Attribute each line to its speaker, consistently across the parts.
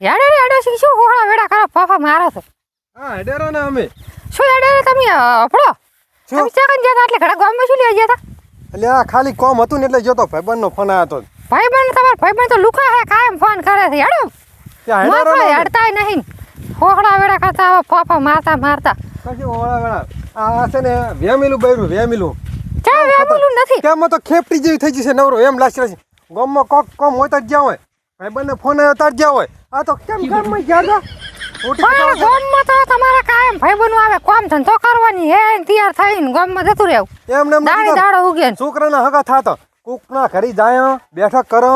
Speaker 1: હેડે રે હેડે શી હોળા વેડા ખરા ફાફા મારો છો?
Speaker 2: હા હેડેરા ને અમે.
Speaker 1: શું હેડે રે તમે અપડો
Speaker 2: શું?
Speaker 1: ચકન ગયા એટલે ઘડા ગામમાં શું લેવા જતા તા?
Speaker 2: એટલે આ ખાલી કોમ હતું ને એટલે જોતો ભાઈબંધનો ફોન આવ્યો હતો
Speaker 1: ભાઈબંધ તમાર ભાઈબંધ તો લુખા હે કાયમ ફોન કરે છે. હેડો.
Speaker 2: હેડેરા ને.
Speaker 1: હેડતાય નહીં. હોળા વેડા કરતા આવા ફાફા મારતા મારતા.
Speaker 2: કશું ઓળા વેડા? આ છે ને વેમેલું બૈરું વેમેલું.
Speaker 1: ચા વેમલું નથી.
Speaker 2: કેમ તો ખેપટી જેવી થઈ જશે નવરો. એમ લાગશે છે. ગામમાં કોક કોમ હોય તો જ જ્યાં હોય. ભાઈબંધને ફોન આવ્યો તાર જ્યાં હોય. આ તો કેમ ગામમાં ગયા હતા? કટાવા
Speaker 1: ગામમાં તો તમારા કાયમ ભાઈબંધ આવે કોમ ધંધો કરવાની. હે તૈયાર થઈને ગામમાં જતું રહેવું.
Speaker 2: એમ ને એમ
Speaker 1: દાડી દાડો ઉગે ને.
Speaker 2: છોકરાના હગા થાતા. કોકના ઘરે જાય બેઠક કરો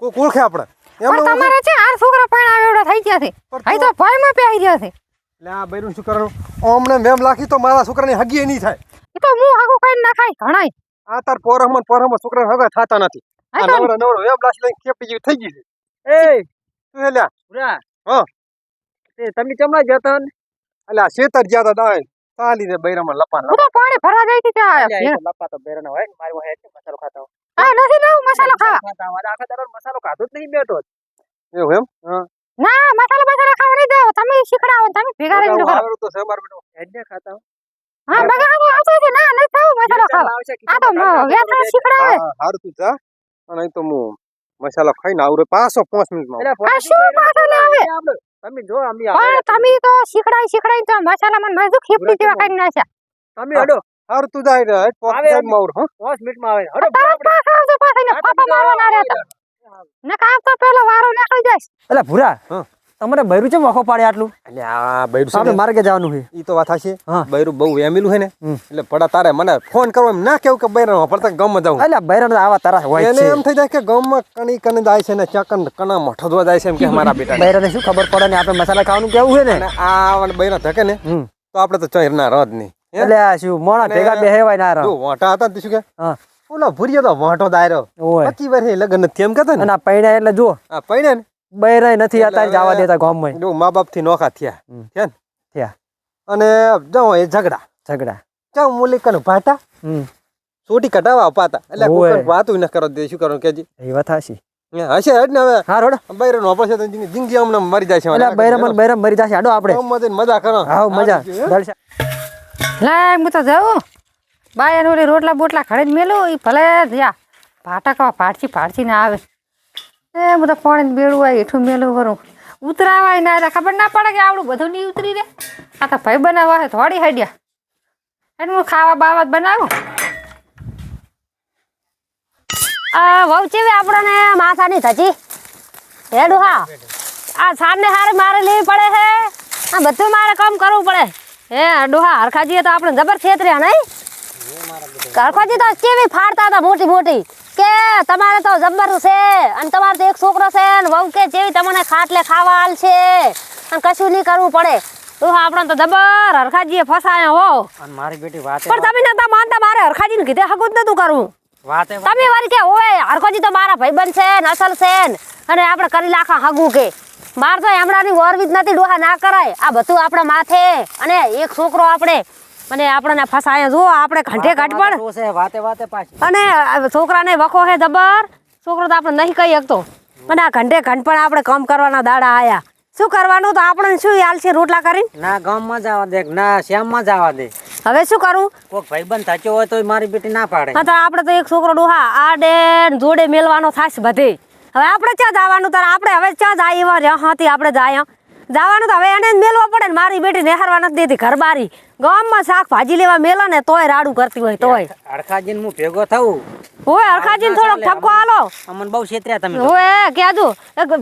Speaker 2: કોક ઓળખે આપણે. એમ
Speaker 1: પણ તમારે છે આ છોકરા પણ આવે એવડા થઈ ગયા છે. અહીં તો ભયમાં પહેરી રહ્યા છે.
Speaker 2: એટલે આ બૈરું શું કરવાનું ઓમને મેમ લાખી તો મારા છોકરાની હગી નહીં થાય.
Speaker 1: એ તો હું હાગું કઈ ના ખાય ઘણાય.
Speaker 2: આ તાર પોરહમાં પોરહમાં છોકરા હગા થાતા નથી. આ નવરો નવરો એમ લાશ લઈને કેપી જેવી થઈ ગઈ છે.
Speaker 3: એ
Speaker 2: તું હેલ્યા.
Speaker 3: પૂરા
Speaker 2: હા.
Speaker 3: તે તમે ચમડા જતા ને?
Speaker 2: આ શેતર જ્યાં તા દાય. ચાલી ને બૈરામાં લપાન
Speaker 1: હું તો પાણી ભરવા જઈ હતી ત્યાં
Speaker 3: અલ્યા, લપા તો બેરના હોય ને, મારી વાંહે મસાલો ખાતા.
Speaker 1: આ નથી લેવું મસાલો ખાવા?
Speaker 3: ખાતા. આખા દાડો મસાલો ખાધો જ નહીં બેઠો
Speaker 2: એવું એમ?
Speaker 1: ના મસાલો મસાલો ખાવા નહીં દેવો તમે શીખડાવો તમે ભેગા રહીને
Speaker 2: આવડું તો છે બેટો.
Speaker 3: હેડને ખાતા.
Speaker 1: હા. બગાડો આવતો છે ના નહીં ખાવું. મસાલો
Speaker 3: ચાલ
Speaker 1: આ તો
Speaker 3: ખીચામાં
Speaker 1: શીખડાવે.
Speaker 2: હારું તું જા. અને તો હું મસાલો ખાઈને આવરે પાછો પાંચ મિનિટમાં
Speaker 1: આ શું પાછો ના આવે?
Speaker 3: તમે જો અમે આવે.
Speaker 1: તમે તો શીખડાઈ શીખડાઈ તો મસાલા મને મજુ ખીપડી જેવા કરી નાખ્યા.
Speaker 3: તમે હડો
Speaker 2: હાર તું જાય રે પાંચ
Speaker 3: આવે
Speaker 2: સાઈડમાં આવડ હા.
Speaker 3: પાંચ મિનિટમાં આવે. હડો
Speaker 1: તરત
Speaker 3: પાછો
Speaker 1: પાછા આવજો પાછા એને
Speaker 3: હા,
Speaker 1: મારવા ના રહેતા. ને કામ તો પેલો વારો નીકળી જાય
Speaker 4: એલા ભૂરા
Speaker 2: હા.
Speaker 4: તમારે બૈરું ચમ વખો પાડે આટલું?
Speaker 2: એટલે આ બૈરું છે ને,
Speaker 4: માર્ગે જવાનું છે.
Speaker 2: ઈ તો વાત
Speaker 4: હા.
Speaker 2: બૈરું બહુ એમેલું છે ને એટલે પડા તારે મને ફોન કરો એમ ના કેવું કે બૈરામાં પડતા ગામમાં જાવ
Speaker 4: એટલે બૈરાનો આવા તારા હોય છે.
Speaker 2: એમ થઈ જાય કે ગામમાં કણી કને જાય છે ને ચકન કણા મઠો જાય છે એમ કે મારા બેટા
Speaker 4: બૈરાને શું ખબર પડે ને આપણે મસાલા ખાવાનું કેવું છે ને?
Speaker 2: આ બૈરા ધકે ને તો આપણે તો ચોર ના રદ નહીં.
Speaker 4: એટલે આ શું મોણા ભેગા બેહેવાય ના રહો.
Speaker 2: વાંટા હતા ને શું કે?
Speaker 4: હા.
Speaker 2: ઓલો ભૂરિયો તો વાંટો દાયરો. પચી વર્ષે લગ્ન નથી એમ કહેતા ને?
Speaker 4: પૈણા એટલે જો
Speaker 2: આ પૈણે ને?
Speaker 4: બૈરાય નથી અત્યારે જવા દેતા ગામમાં.
Speaker 2: જો મા બાપથી નોખા થયા. થયા ને?
Speaker 4: થયા.
Speaker 2: અને જો એ ઝઘડા.
Speaker 4: ઝઘડા.
Speaker 2: ચા મૂલી કન ભાટા.
Speaker 4: હમ.
Speaker 2: સોટી કટાવા અપાતા. એટલે કોઈ વાતું ન કરો દે શું કરો કેજી.
Speaker 4: એ વાત હાશી
Speaker 2: હશે હેડ ને હવે.
Speaker 4: હા રોડ
Speaker 2: બૈરો નો તો જિંદગી હમણાં મરી જાય છે
Speaker 4: એટલે બૈરમ બૈરામ મરી જશે. આડો આપણે.
Speaker 2: મજા કરો.
Speaker 4: હા મજા.
Speaker 2: સારું લાય હે?
Speaker 1: તો જાઉં. બાયન ઓલી રોટલા બોટલા ખડે મેલો મેલું. એ ભલે જ્યાં ભાટકવા પાડછી પાડછી ને આવે. એ બધા પાણી બેડું આવી હેઠું મેલું કરું ઉતરાવાય ના એટલે ખબર ના પડે કે આવડું બધું નહીં ઉતરી રે? આ તો ભાઈ બનાવવા છે થોડી હડ્યા. એને હું ખાવા બાવા બનાવું.
Speaker 5: આ વહુ ચેવી આપણને માથાની ધજી? હેડું હા. આ સારને હારે મારે લેવી પડે હે? આ બધું મારે કામ કરવું પડે. હે ડોહા હરખાજીએ તો આપણે જબર છેતર્યા નહીં? હરખાજી તો કેવી ફાડતા હતા મોટી મોટી? કે તમારે તો જબ્બર છે અને તમારે તો એક છોકરો છે અને વહુ કે જેવી તમને ખાટલે ખાવા હાલ છે. અને કશું નહીં કરવું પડે. ડોહા આપણે તો જબર હરખાજીએ ફસાયા હો.
Speaker 4: અને મારી બેટી વાત
Speaker 5: પણ તમે નતા માનતા મારે હરખાજીને કીધે હગું જ નતું કરવું
Speaker 4: વાતે
Speaker 5: તમે વારી કે ઓય હરખાજી તો મારા ભાઈબંધ છે ને અસલ છે ને. અને આપણે કરી લાખા હગું કે. માર તો હમણાંની ઓરવી જ નથી ડોહા ના કરાય. આ બધું આપણા માથે. અને એક છોકરો આપણે અને આપણને ફસાયા. જો આપણે ઘંટે ઘટ પણ
Speaker 4: વાતે વાતે પાછી.
Speaker 5: અને છોકરાને વખો હે જબર છોકરો તો આપણે નહીં કહી શકતો. અને આ ઘંટે ઘંટ પણ આપણે કામ કરવાના દાડા આયા. શું કરવાનું તો આપણને શું છે રોટલા કરીને?
Speaker 4: ના ગામમાં જવા દે ના શ્યામમાં જવા દે.
Speaker 5: હવે શું કરવું
Speaker 4: કોક ભાઈબંધ થાચ્યો હોય તો મારી બેટી ના પાડે.
Speaker 5: હા તો આપણે તો એક છોકરો ડોહા આડે જોડે મેલવાનો થાશ બધે. હવે આપણે ક્યાં જવાનું? તારે આપણે હવે ક્યાં જાય એવા હતી આપણે જાય જવાનું તો હવે એને જ મેલવા પડે ને. મારી બેટી નેહારવા નથી દેતી ઘર બારી ગામમાં શાક ભાજી લેવા મેલો ને તોય રાડું કરતી હોય તોય.
Speaker 4: અડખાજીને હું ભેગો થવું
Speaker 5: ઓય હરખાજીને થોડોક ઠપકો આલો.
Speaker 4: અમન બહુ છેતર્યા તમે
Speaker 5: ઓય કેજો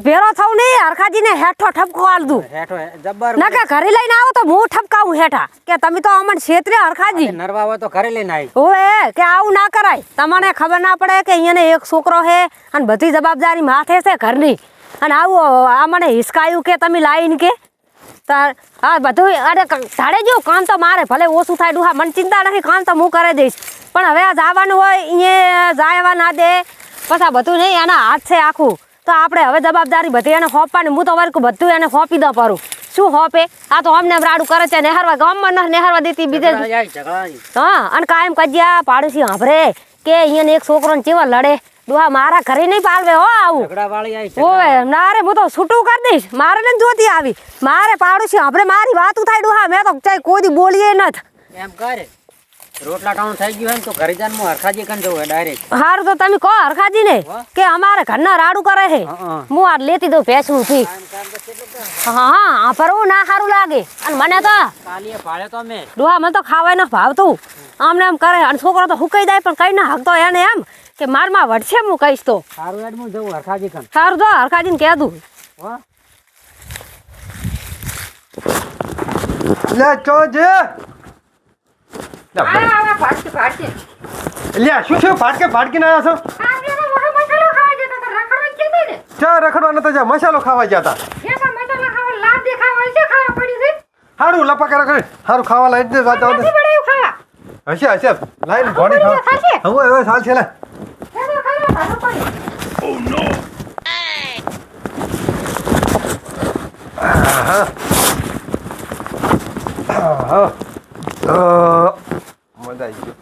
Speaker 5: ભેરો નહીં હરખાજીને હેઠો ઠપકો આલ દઉં.
Speaker 4: હેઠો જબર
Speaker 5: ના કે ઘરે લઈને આવો તો હું ઠપકાવું હેઠા. કે તમે તો અમન છેતરે હરખાજી
Speaker 4: નરવા હોય તો ઘરે લઈને આવી
Speaker 5: ઓય કે આવું ના કરાય. તમને ખબર ના પડે કે અહીંયાને એક છોકરો છે અને બધી જવાબદારી માથે છે ઘરની. અને આવું આ મને હિસકાયું કે તમે લાવીને કે? હા બધું અરે ધાડે જો કામ તો મારે ભલે ઓછું થાય ડુહા મને ચિંતા નથી કામ તો હું કરી દઈશ. પણ હવે આ જવાનું હોય અહીંયા જાયવા ના દે. પછી આ બધું નહીં એના હાથ છે આખું. તો આપણે હવે જવાબદારી બધી એને સોંપવાની હું તો વર્ક બધું એને સોંપી દઉં પરું. શું હોપે આ તો અમને રાડું કરે છે નેહરવા ગામમાં ન નેહરવા દેતી બીજે. હા અને કાયમ કજ્યા પાડોશી સાંભળે કે અહીંયા એક છોકરો ને ચેવા લડે? ડોહા મારા ઘરે નહીં પાલવે હો આવું. ઓવે ના રે હું તો છૂટું કરી દઈશ. મારે ને જોતી આવી. મારે પાડું છે આપણે મારી વાતું થાય દુહા. મેં તો ચાઈ કોઈ દી બોલીએ નથી.
Speaker 4: એમ કરે. રોટલા ટાણું થઈ ગયું તો ઘરે જાન હું હરખાજી કન જવું ડાયરેક્ટ
Speaker 5: સારું તો તમે કહો હરખાજી ને કે અમારે ઘરના રાડું કરે છે.
Speaker 4: હું
Speaker 5: આ લેતી દઉં ભેંસું થી હા હા ફરવું ના સારું લાગે. અને મને તો
Speaker 4: કાલીએ પાળ્યો તો મેં.
Speaker 5: ડોહા મને તો ખાવાય ન ભાવતું. આમને એમ કરે અને છોકરો તો હુકાઈ જાય પણ કઈ ના હકતો એને એમ. કે મારમાં વડશે હું કહીશ તો.
Speaker 4: સારું હેડ હું જવું હરખાજી કન
Speaker 5: સારું તો હરખાજીને કહે દઉં.
Speaker 2: લે ચો જે. લે,
Speaker 1: આ આ પાડતી પાડતી
Speaker 2: લે શું છે ફાટકે ફાટકીને આવ્યા છો?
Speaker 1: ને.
Speaker 2: ચા રખડવા નતા જા મસાલો ખાવા ગયા હતા.
Speaker 1: જેમાં મસાલો ખાવા લાભ દેખાવા છે ખાવા પડી છે.
Speaker 2: સારું લપા કરે. ખાવા લાઈ દે જાતા હશે હશે. લાઈન
Speaker 1: ભણી?
Speaker 2: ખાવા. હવે હવે સાલ છે લે.
Speaker 1: પડી
Speaker 2: હા અ, મજા આવી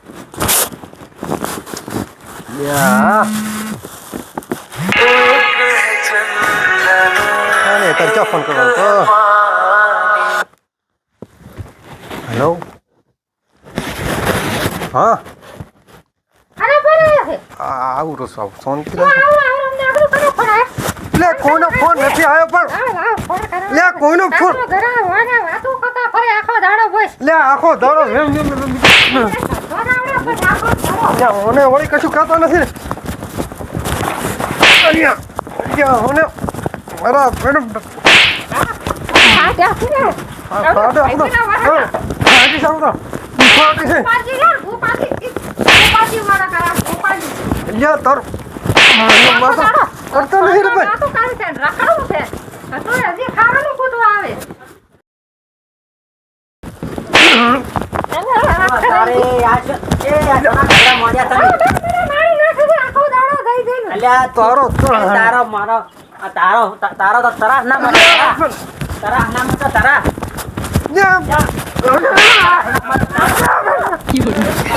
Speaker 2: ગઈ યા આને તાર ચા ફોન કરવાનો તો હેલો હા
Speaker 1: અરે બોલે છે
Speaker 2: આ આવું તો સૌ શાંતિ લે કોઈનો ફોન નથી આવ્યો પણ. લે કોઈનો ફોન. લે આખો દાડો
Speaker 1: દાડો
Speaker 2: લે મને વળી કશું કહેતો નથી. મને મારા મેડમ સાહેબ તો ઉઠાવતી છે
Speaker 1: ગોપાલજી લે ગોપાલજી ગોપાલજી મારા કરા ગોપાલજી
Speaker 2: અલ્યા તાર માતો કરતો નથી રે ભાઈ
Speaker 1: વાતો કાઢી છે રખડવું છે. તો હજી ખાવાનું કૂદવા આવે.
Speaker 4: તું-
Speaker 2: તારો તો-
Speaker 4: તારો મારો આ તારો તા- તારો તો તરાસ ના મતો તરાસ. ના મતો તરાસ.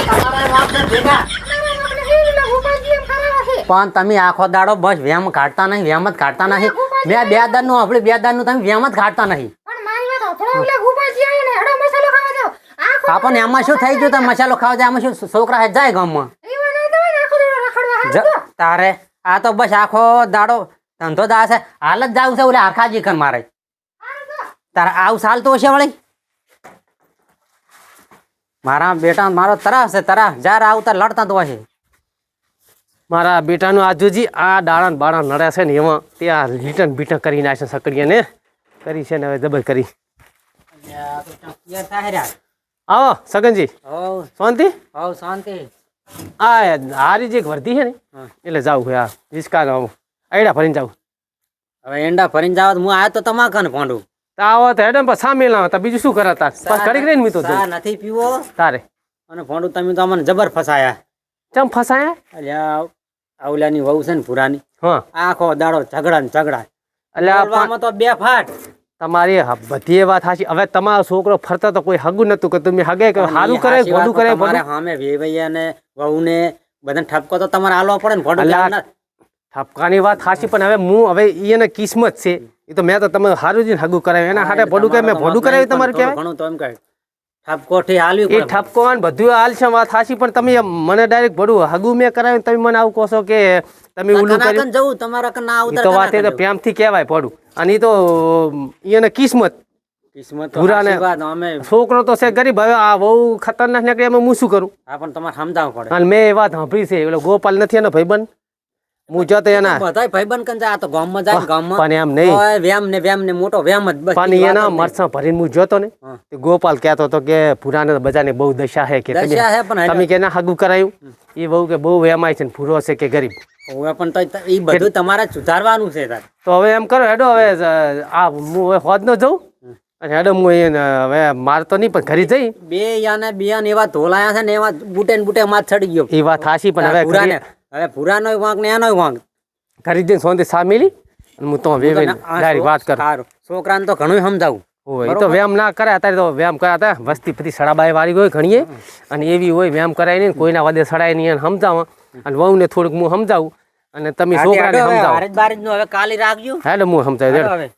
Speaker 4: તમારા બાપને ભેગા.
Speaker 1: ગોપાલજી એમ કરાવે છે
Speaker 4: પણ તમે આખો દાડો બસ વ્યામ કાઢતા નહીં વ્યામ જ કાઢતા નહીં. મેં બે દારનું? આપણે બે દારનું તમે વ્યામ જ કાઢતા નહીં.
Speaker 1: આખો
Speaker 4: આપણને એમાં શું થઈ ગયું તમે મસાલો ખાવા જાય આમાં શું છોકરા જાય ગામમાં?
Speaker 1: આખો.
Speaker 4: તારે આ તો બસ આખો દાડો ધંધો દા છે હાલ જ જાવ છે ઓલે હરખાજી કન મારે. તારે આવું ચાલતું હશે વળી? મારા બેટા મારો તરા છે તરા જ્યારે આવતા લડતા તો હશે.
Speaker 3: મારા બેટાનું આજુજી આ દાણા બાણા નડ્યા છે ને એમાં. ત્યાં લીટન બીટન કરી નાખશે સકડીએ ને કરી છે ને હવે જબર કરી. આવો સગનજી. શાંતિ?
Speaker 4: શાંતિ.
Speaker 3: આ હારી જે વર્ધી છે ને એટલે જાવું છે આ આવું એડા ફરીને જાવું
Speaker 4: હવે એંડા ફરીને જાવ હું આવ્યો તો તમારા ને ભોંડું.
Speaker 3: તો આવો તો હેડમ પાછા સામે ના બીજું શું કરતા? તાર કરી રહીને મી તો
Speaker 4: ચા નથી પીવો?
Speaker 3: તારે.
Speaker 4: અને ભોંડું તમે તો અમને જબર ફસાયા.
Speaker 3: ચમ ફસાયા?
Speaker 4: અલ્યા આવલાની વહુ છે ને પુરાની
Speaker 3: હા.
Speaker 4: આખો દાડો ઝઘડા ને ઝઘડા.
Speaker 3: એટલે
Speaker 4: તો બે ફાટ.
Speaker 3: તમારી બધી એ વાત સાચી હવે તમારો છોકરો ફરતો તો કોઈ હગું નતું કે તમે હગે કે હારું કરે ભોડું કરે
Speaker 4: તો હામે વેવૈયા ને વહુ ને બધાને ઠપકો તો તમારે આલવો પડે ને ભડું
Speaker 3: ઠપકાની વાત સાચી પણ હવે હું હવે એને કિસ્મત છે. એ તો મેં તો તમે સારું જ હગું કરાવ્યું. એના હારે ભડું કે મેં ભડું કરાવ્યું તમારે કહેવાય?
Speaker 4: ઘણું તો એમ કહે. ઠપકો થી હાલ્યું
Speaker 3: એ ઠપકો ને બધું હાલ વાત સાચી પણ તમે મને ડાયરેક્ટ ભોડું હગું મેં કરાવ્યું તમે મને આવું કહો છો કે તમે ઓલું
Speaker 4: કના જવું તમારા કન આવતા
Speaker 3: તો વાત તો પ્રેમથી કહેવાય ભોડું. અને તો એને કિસ્મત.
Speaker 4: કિસ્મત
Speaker 3: ભૂરાને-
Speaker 4: અમે
Speaker 3: છોકરો તો છે ગરીબ હવે આ બહુ ખતરનાક નીકળે એમાં હું શું કરું?
Speaker 4: આ પણ તમારે સમજાવવું પડે.
Speaker 3: અને મેં એ વાત સાંભળી છે એટલે ગોપાલ નથી એનો ભાઈબંધ? જતો એના.
Speaker 4: બધાય ભાઈબંધ કન જાય આ તો ગામમાં જાય ગામમાં.
Speaker 3: પણ એમ નહીં.
Speaker 4: ઓય વેમ ને વેમ ને મોટો વેમ જ બસ
Speaker 3: પણ એના
Speaker 4: વાત જ નહીં.
Speaker 3: મરસા ભરીને હું જોતો ને તે ગોપાલ કહેતો હતો કે પુરાને બજારની બહુ દશા હે કે તમે
Speaker 4: દશા હે પણ
Speaker 3: તમે કે ના હગું કરાયું? એ બહુ કે બહુ વેમાય છે ને પૂરો છે કે ગરીબ.
Speaker 4: હવે પણ તો એ બધું તમારે સુધારવાનું છે તાર.
Speaker 3: તો હવે એમ કરો હેડો હવે આ હું હવે હોદ ન જઉં અને હેડો હું એને હવે માર તો નહીં પણ ઘરે જઈ.
Speaker 4: બે યાને બિયાન એવા ધોલાયા છે ને એવા બુટે ને બુટે માથ ચડી ગયો.
Speaker 3: એ વાત હાશી પણ હવે
Speaker 4: હવે પુરાનો વાંક ને એનો વાંક.
Speaker 3: જઈને સોંધી સા મિલી અને હું તો વેવે
Speaker 4: આ
Speaker 3: ડાયરી વાત કરું.
Speaker 4: સારું. છોકરાને તો ઘણું સમજાવું.
Speaker 3: હોય એ તો વ્યાયામ ના કરે અત્યારે તો વ્યાયામ કરાતા વસ્તી પછી સડાબાઈ વાળી હોય ઘણીએ. અને એવી હોય વ્યાયામ કરાય નહીં કોઈના વાદે સડાય નહીં એને સમજાવું અને વહુને થોડુંક હું સમજાવું. અને તમે
Speaker 4: છોકરા
Speaker 3: છોકરાને સમજાવો.
Speaker 4: હવે કાલે રાખજો.
Speaker 3: હેલો હું સમજાવી. દેડો